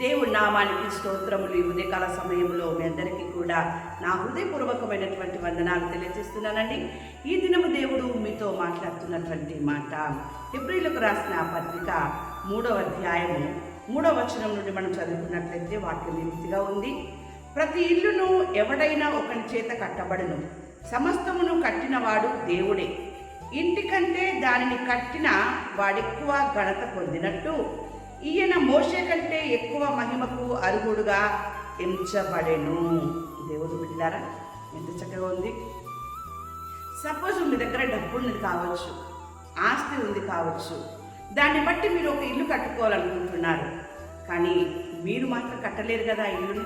దేవుడి నామానికి స్తోత్రములు ఈ ఉదయకాల సమయంలో మీ అందరికీ కూడా నా హృదయపూర్వకమైనటువంటి వందనాలు తెలియజేస్తున్నానండి. ఈ దినము దేవుడు మీతో మాట్లాడుతున్నటువంటి మాట ఫిబ్రిలకు రాసిన పత్రిక మూడవ అధ్యాయము మూడవ వచనం నుండి మనం చదువుకున్నట్లయితే వాక్యం ఈ రీతిగా ఉంది. ప్రతి ఇల్లును ఎవడైనా ఒకని చేత కట్టబడును. సమస్తమును కట్టినవాడు దేవుడే. ఇంటికంటే దానిని కట్టిన వాడెక్కువ ఘనత పొందినట్టు ఈయన మోషే కంటే ఎక్కువ మహిమకు అర్హుడుగా ఎంచబడెను. దేవుడు బిడ్డారా ఎంత చక్కగా ఉంది. సపోజ్ మీ దగ్గర డబ్బు ఉంది కావచ్చు ఆస్తి ఉంది కావచ్చు దాన్ని బట్టి మీరు ఒక ఇల్లు కట్టుకోవాలనుకుంటున్నారు. కానీ మీరు మాత్రం కట్టలేరు కదా ఆ ఇల్లుని.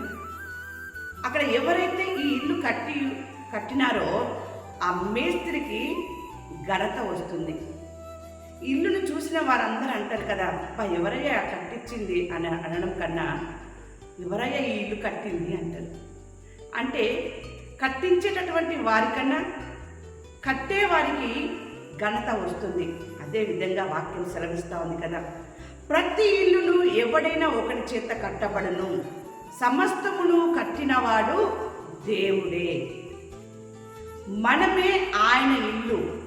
అక్కడ ఎవరైతే ఈ ఇల్లు కట్టి కట్టినారో ఆ మేస్త్రికి ఘనత వస్తుంది. ఇల్లును చూసిన వారందరూ అంటారు కదా అబ్బా ఎవరయ్యా కట్టించింది? అని అనడం కన్నా ఎవరయ్యా ఈ ఇల్లు కట్టింది? అంటారు. అంటే కట్టించేటటువంటి వారికన్నా కట్టే వారికి ఘనత వస్తుంది. అదే విధంగా వాక్యం సెలవిస్తూ ఉంది కదా. ప్రతి ఇల్లును ఎవడైనా ఒకరి చేత కట్టబడను. సమస్తమును కట్టినవాడు దేవుడే. మనమే ఆయన ఇల్లు.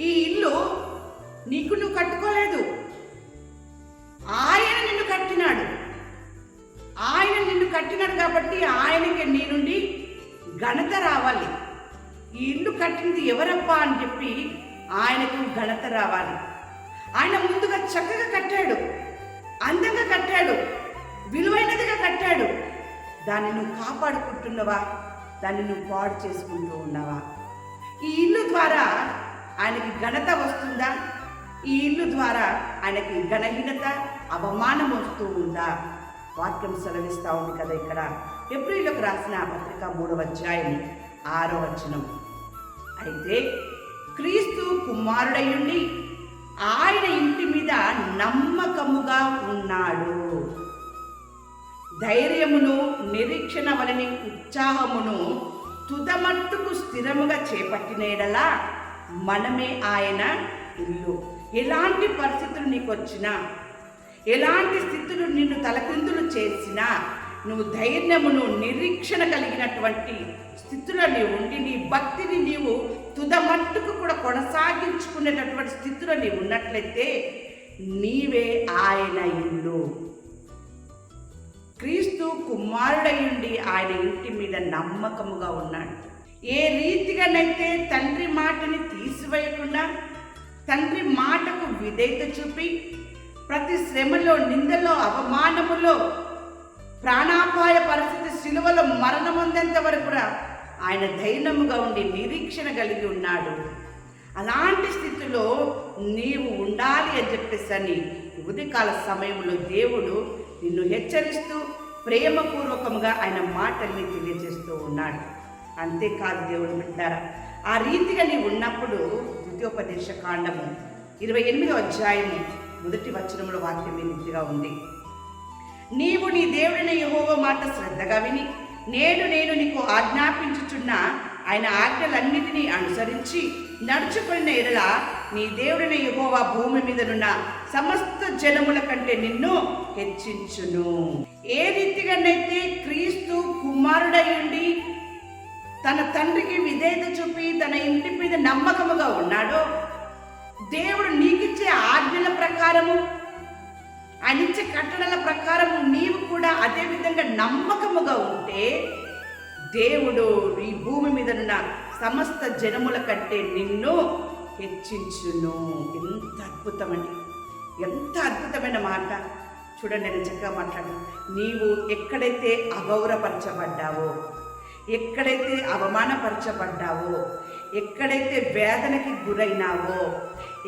ఈ ఇల్లు నీకు నువ్వు కట్టుకోలేదు. ఆయన నిన్ను కట్టినాడు. ఆయన నిన్ను కట్టినాడు కాబట్టి ఆయనకి నీ నుండి ఘనత రావాలి. ఈ ఇల్లు కట్టింది ఎవరప్పా అని చెప్పి ఆయనకు ఘనత రావాలి. ఆయన ముందుగా చక్కగా కట్టాడు. అందంగా కట్టాడు. విలువైనదిగా కట్టాడు. దాన్ని నువ్వు కాపాడుకుంటున్నావా? దాన్ని నువ్వు పాడు చేసుకుంటూ ఉన్నావా? ఈ ఇల్లు ద్వారా ఆయనకి ఘనత వస్తుందా? ఈ ఇల్లు ద్వారా ఆయనకి గణహీనత అవమానం వస్తూ ఉందా? వాక్యం సెలవిస్తూ ఉంది కదా ఇక్కడ. ఫిబ్రవరిలోకి రాసిన పత్రిక మూడవ అధ్యాయం ఆరో వచనం. అయితే క్రీస్తు కుమారుడయుండి ఆయన ఇంటి మీద నమ్మకముగా ఉన్నాడు. ధైర్యమును నిరీక్షణ వలని ఉత్సాహమును తుదమట్టుకు స్థిరముగా చేపట్టినేడలా మనమే ఆయన ఇల్లు. ఎలాంటి పరిస్థితులు నీకు వచ్చినా ఎలాంటి స్థితులు నిన్ను తలకిందులు చేసినా నువ్వు ధైర్యమును నిరీక్షణ కలిగినటువంటి స్థితిలో నీవు ఉండి నీ భక్తిని నీవు తుదమట్టుకు కూడా కొనసాగించుకునేటటువంటి స్థితిలో నీవు ఉన్నట్లయితే నీవే ఆయన ఇల్లు క్రీస్తు కుమారుడయుండి ఆయన ఇంటి మీద నమ్మకముగా ఉన్నాడు. ఏ రీతిగానైతే తండ్రి మాటని తీసివేయకుండా తండ్రి మాటకు విధేయత చూపి ప్రతి శ్రమలో నిందలో అవమానములో ప్రాణాపాయ పరిస్థితి శిలువలో మరణం వరకు కూడా ఆయన ధైర్యముగా ఉండి నిరీక్షణ కలిగి ఉన్నాడు. అలాంటి స్థితిలో నీవు ఉండాలి అని చెప్పేసి అని ఉదయకాల సమయంలో దేవుడు నిన్ను హెచ్చరిస్తూ ప్రేమపూర్వకంగా ఆయన మాటల్ని తెలియజేస్తూ ఉన్నాడు. అంతేకాదు దేవుడు బిడ్డారా ఆ రీతిగా నీవు ఉన్నప్పుడు ద్వితీయోపదేశ కాండము ఇరవై ఎనిమిదో అధ్యాయము మొదటి వచనంలో వాక్యం ఈ ఉంది. నీవు నీ దేవుడిని యహోవ మాట శ్రద్ధగా విని నేడు నేను నీకు ఆజ్ఞాపించుచున్న ఆయన ఆజ్ఞలన్నిటినీ అనుసరించి నడుచుకున్న ఎడల నీ దేవుడిని యహోవా భూమి మీదనున్న సమస్త జనముల కంటే నిన్ను హెచ్చించును. ఏ రీతిగానైతే క్రీస్తు కుమారుడై ఉండి తన తండ్రికి విధేయత చూపి తన ఇంటి మీద నమ్మకముగా ఉన్నాడో దేవుడు నీకిచ్చే ఆజ్ఞల ప్రకారము ఆయన ఇచ్చే కట్టడల ప్రకారము నీవు కూడా అదే విధంగా నమ్మకముగా ఉంటే దేవుడు ఈ భూమి మీద ఉన్న సమస్త జనముల కంటే నిన్ను హెచ్చించును. ఎంత అద్భుతమండి. ఎంత అద్భుతమైన మాట. చూడండి నేను చక్కగా మాట్లాడు నీవు ఎక్కడైతే అగౌరవపరచబడ్డావో ఎక్కడైతే అవమానపరచబడ్డావో ఎక్కడైతే వేదనకి గురైనావో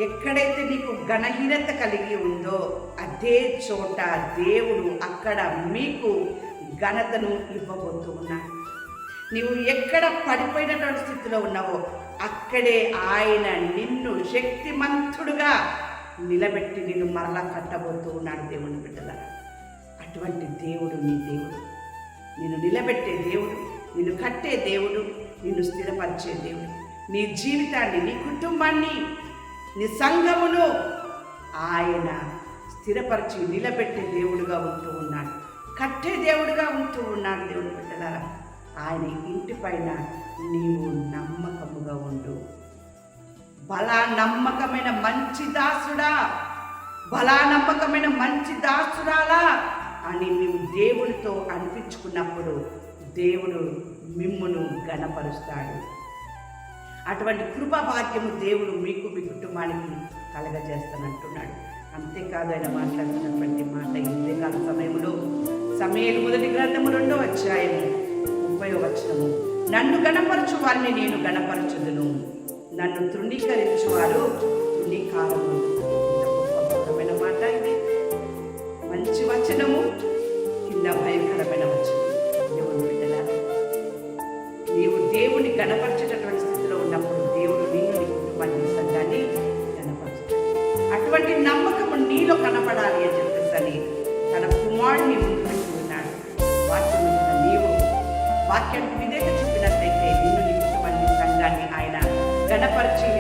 ఎక్కడైతే నీకు గణహీనత కలిగి ఉందో అదే చోట దేవుడు అక్కడ మీకు ఘనతను ఇవ్వబోతూ ఉన్నాడు నీవు ఎక్కడ పడిపోయినటువంటి స్థితిలో ఉన్నావో అక్కడే ఆయన నిన్ను శక్తిమంతుడుగా నిలబెట్టి నిన్ను మరలా కట్టబోతూ ఉన్నాడు దేవుని బిడ్డల అటువంటి దేవుడు నీ దేవుడు. నిన్ను నిలబెట్టే దేవుడు నిన్ను కట్టే దేవుడు నిన్ను స్థిరపరిచే దేవుడు. నీ జీవితాన్ని నీ కుటుంబాన్ని నీ సంఘమును ఆయన స్థిరపరిచి నిలబెట్టే దేవుడుగా ఉంటూ ఉన్నాడు. కట్టే దేవుడుగా ఉంటూ ఉన్నాడు దేవుడు పెట్టడారా ఆయన ఇంటి పైన నీవు నమ్మకముగా ఉండు. బలా నమ్మకమైన మంచి దాసుడా. బలా నమ్మకమైన మంచి దాసురాలా అని నీవు దేవుడితో అనిపించుకున్నప్పుడు దేవుడు మిమ్మును గణపరుస్తాడు అటువంటి కృపాభాగ్యము దేవుడు మీకు మీ కుటుంబానికి కలగజేస్తానంటున్నాడు. అంతేకాదు ఆయన మాట్లాడుతున్నటువంటి మాట ఇంతేకాదు సమయంలో సమయాలు మొదటి గ్రంథము రెండో అధ్యాయము ముప్పై వచనము. నన్ను గణపరచు వారిని నేను గణపరచుదును నన్ను తృణీకరించు వాక్యం విధేత చూపినట్లయితే నిన్ను నిమిత్తమని సంఘాన్ని ఆయన గణపరిచే